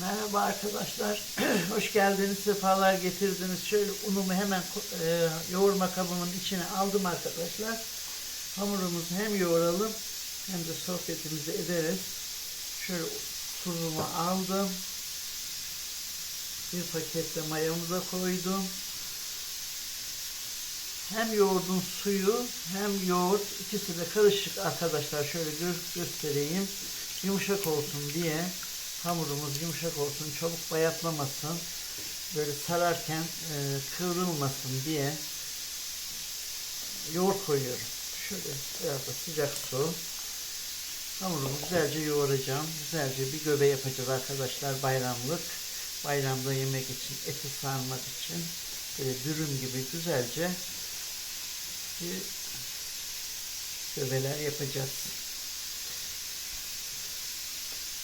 Merhaba arkadaşlar. Hoş geldiniz. Sefalar getirdiniz. Şöyle unumu hemen e, yoğurma kabımın içine aldım arkadaşlar. Hamurumuzu hem yoğuralım hem de sohbetimizi ederiz. Şöyle tuzumu aldım. Bir pakette mayamı da koydum. Hem yoğurdun suyu hem yoğurt ikisi de karışık arkadaşlar. Şöyle gö- göstereyim. Yumuşak olsun diye hamurumuz yumuşak olsun, çabuk bayatlamasın, böyle sararken e, kıvrılmasın diye yoğurt koyuyorum. Şöyle biraz da sıcak su. Hamurumu güzelce yoğuracağım. Güzelce bir göbe yapacağız arkadaşlar bayramlık. Bayramda yemek için, eti sarmak için böyle dürüm gibi güzelce bir göbeler yapacağız.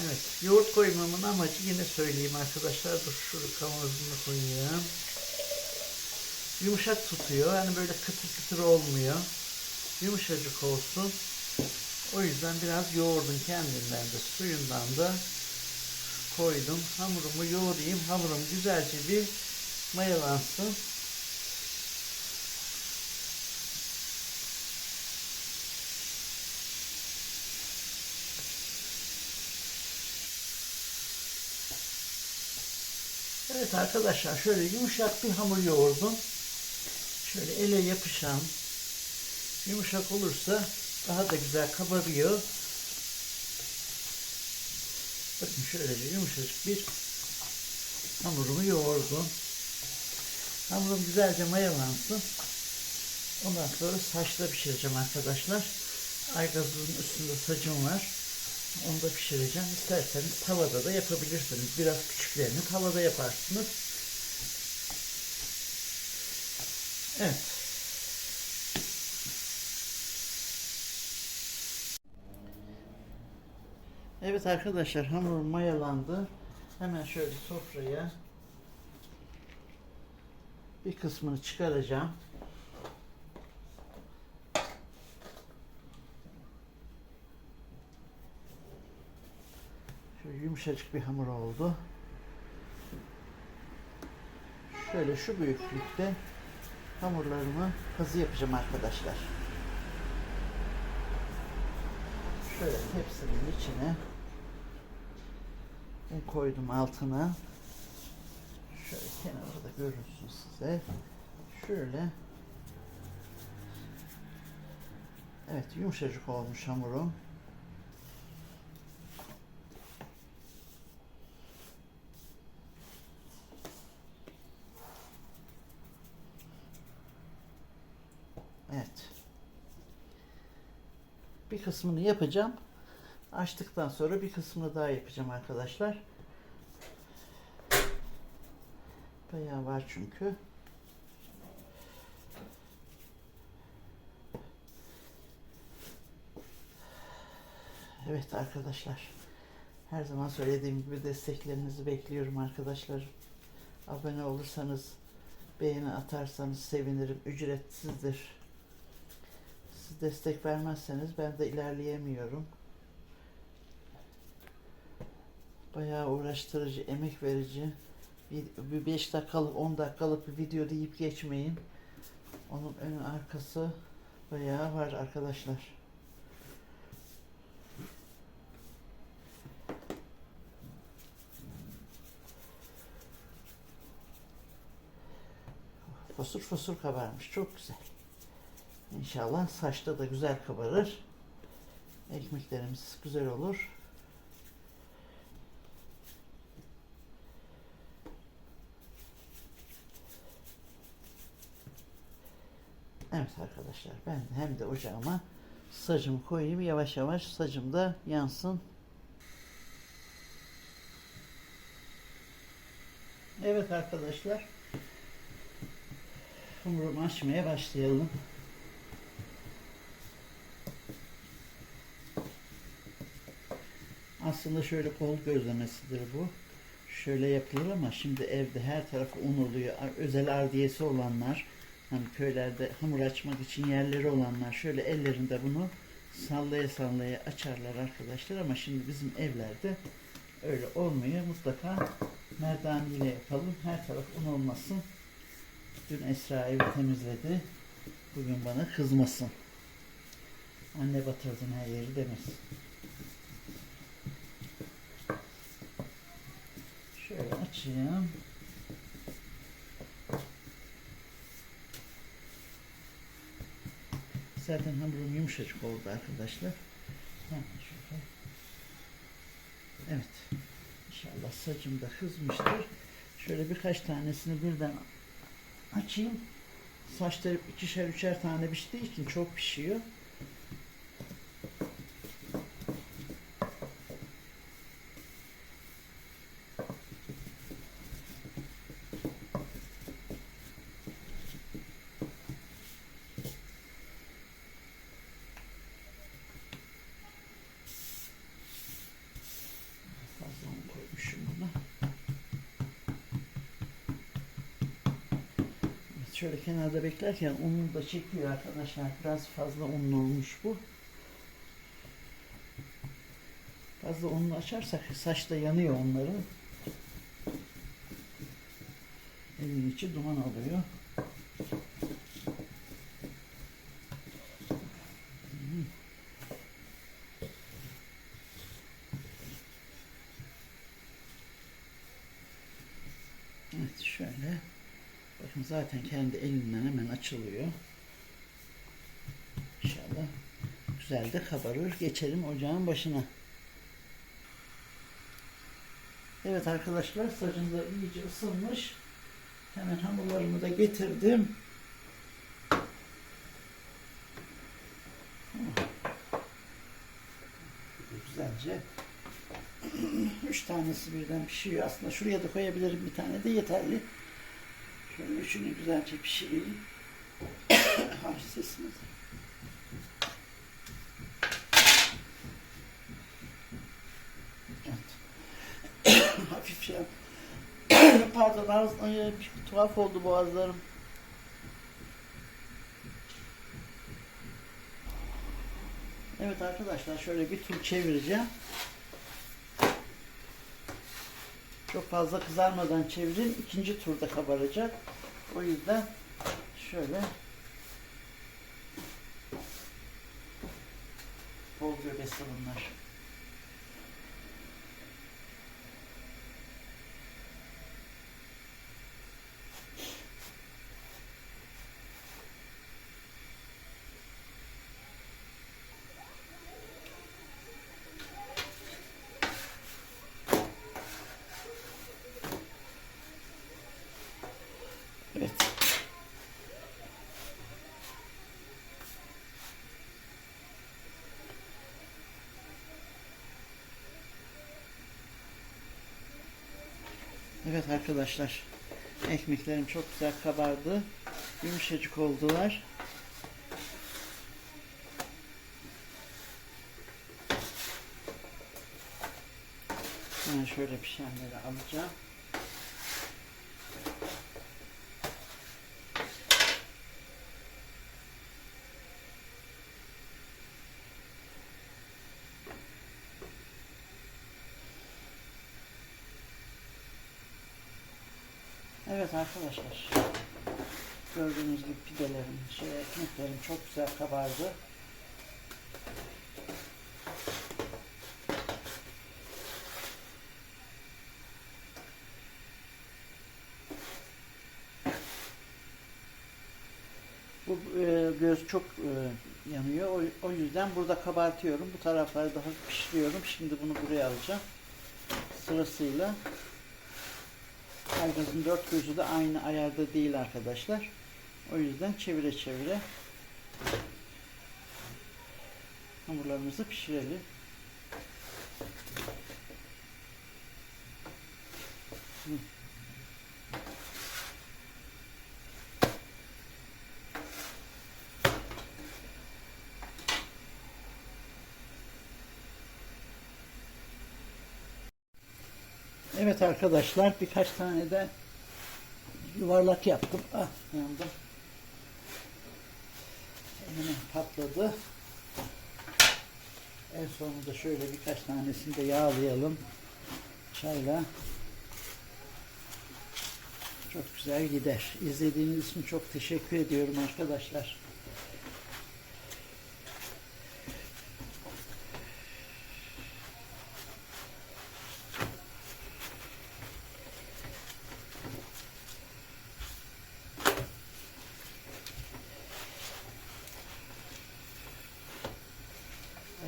Evet, yoğurt koymamın amacı yine söyleyeyim arkadaşlar. Dur şunu kavanozuna koyayım. Yumuşak tutuyor. Yani böyle kıtır kıtır olmuyor. Yumuşacık olsun. O yüzden biraz yoğurdun kendinden de suyundan da koydum. Hamurumu yoğurayım. Hamurum güzelce bir mayalansın. Evet arkadaşlar şöyle yumuşak bir hamur yoğurdum. Şöyle ele yapışan yumuşak olursa daha da güzel kabarıyor. Bakın şöylece yumuşacık bir hamurumu yoğurdum. Hamurum güzelce mayalansın. Ondan sonra saçta pişireceğim arkadaşlar. Aygazın üstünde sacım var. Onu da pişireceğim. İsterseniz tavada da yapabilirsiniz. Biraz küçüklerini tavada yaparsınız. Evet. Evet arkadaşlar hamurum mayalandı. Hemen şöyle sofraya bir kısmını çıkaracağım. Şöyle yumuşacık bir hamur oldu. Şöyle şu büyüklükte hamurlarımı kazı yapacağım arkadaşlar. Şöyle tepsinin içine koydum altına. Şöyle kenarda görünsün size. Şöyle Evet yumuşacık olmuş hamurum. Evet. Bir kısmını yapacağım. Açtıktan sonra bir kısmını daha yapacağım arkadaşlar. Bayağı var çünkü. Evet arkadaşlar. Her zaman söylediğim gibi desteklerinizi bekliyorum arkadaşlar. Abone olursanız, beğeni atarsanız sevinirim. Ücretsizdir. Siz destek vermezseniz ben de ilerleyemiyorum. Bayağı uğraştırıcı, emek verici. Bir, bir 5 dakikalık, 10 dakikalık bir video deyip geçmeyin. Onun ön arkası bayağı var arkadaşlar. Fosur fosur kabarmış. Çok güzel. İnşallah saçta da güzel kabarır. Ekmeklerimiz güzel olur. Evet arkadaşlar ben hem de ocağıma sacımı koyayım yavaş yavaş sacım da yansın. Evet arkadaşlar hamurumu açmaya başlayalım. Aslında şöyle kol gözlemesidir bu. Şöyle yapılır ama şimdi evde her tarafı un oluyor. Özel ardiyesi olanlar, hani köylerde hamur açmak için yerleri olanlar şöyle ellerinde bunu sallaya sallaya açarlar arkadaşlar ama şimdi bizim evlerde öyle olmuyor. Mutlaka merdaniyle yapalım. Her taraf un olmasın. Dün Esra evi temizledi. Bugün bana kızmasın. Anne batırdın her yeri demesin. Şöyle açayım. Zaten hamurum yumuşacık oldu arkadaşlar. Evet. İnşallah sacım da kızmıştır. Şöyle birkaç tanesini birden açayım. Saçları ikişer üçer tane piştiği için çok pişiyor. Fazla un koymuşum buna. Evet, şöyle kenarda beklerken ununu da çekiyor arkadaşlar. Biraz fazla unlu olmuş bu. Fazla unlu açarsak saç da yanıyor onların. Evin içi duman oluyor. Evet şöyle. Bakın zaten kendi elinden hemen açılıyor. İnşallah güzel de kabarır. Geçelim ocağın başına. Evet arkadaşlar sacım da iyice ısınmış. Hemen hamurlarımı da getirdim. Güzelce Üç tanesi birden pişiyor. Aslında şuraya da koyabilirim bir tane de yeterli. Şöyle üçünü güzelce pişireyim. Hafif sesini. Evet. Hafif şey. Pardon ağız, ay, tuhaf oldu boğazlarım. Evet arkadaşlar şöyle bir tur çevireceğim. Çok fazla kızarmadan çevirin. ikinci turda kabaracak. O yüzden şöyle bol göbekli bunlar. Evet arkadaşlar. Ekmeklerim çok güzel kabardı. Yumuşacık oldular. Hemen şöyle pişenleri alacağım. Evet arkadaşlar. Gördüğünüz gibi pidelerim, şey, ekmeklerim çok güzel kabardı. Bu e, göz çok e, yanıyor. O, o yüzden burada kabartıyorum. Bu tarafları daha pişiriyorum. Şimdi bunu buraya alacağım. Sırasıyla. Herkesin dört gözü de aynı ayarda değil arkadaşlar. O yüzden çevire çevire hamurlarımızı pişirelim. Hı. Evet arkadaşlar birkaç tane de yuvarlak yaptım. Ah yandım. Elime patladı. En sonunda şöyle birkaç tanesini de yağlayalım. Çayla çok güzel gider. İzlediğiniz için çok teşekkür ediyorum arkadaşlar.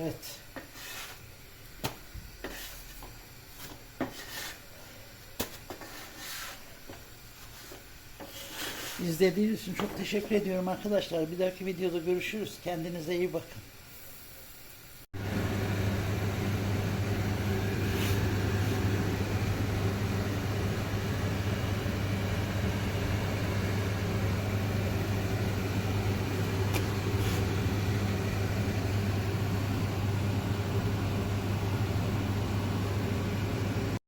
Evet. İzlediğiniz için çok teşekkür ediyorum arkadaşlar. Bir dahaki videoda görüşürüz. Kendinize iyi bakın.